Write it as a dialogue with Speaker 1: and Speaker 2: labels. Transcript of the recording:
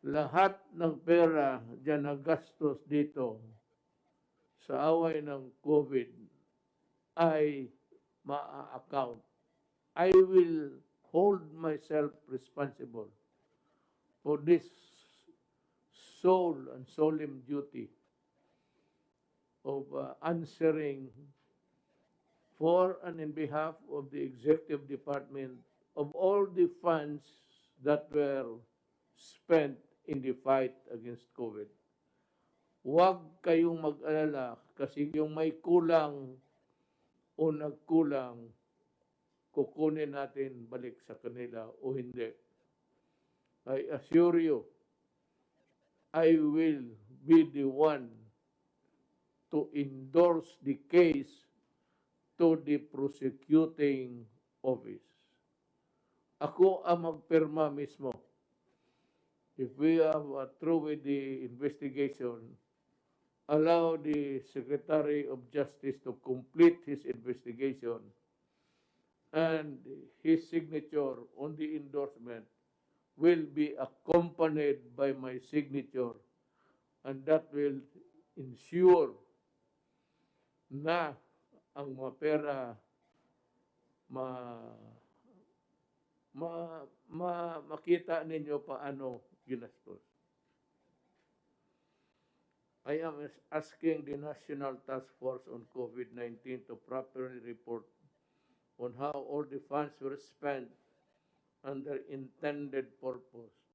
Speaker 1: lahat ng pera dyan na gastos dito sa away ng COVID ay maa-account. I will hold myself responsible for this sole and solemn duty of uh, answering for and in behalf of the executive department of all the funds that were spent in the fight against COVID. Huwag kayong mag-alala kasi yung may kulang o nagkulang, kukunin natin balik sa kanila o hindi. I assure you, I will be the one to endorse the case to the prosecuting office. Ako ang magpirma mismo. If we uh, through with the investigation, allow the Secretary of Justice to complete his investigation and his signature on the endorsement will be accompanied by my signature and that will ensure na ang mga pera ma ma, ma makita ninyo paano ginastos. I am as- asking the National Task Force on COVID-19 to properly report on how all the funds were spent and their intended purpose.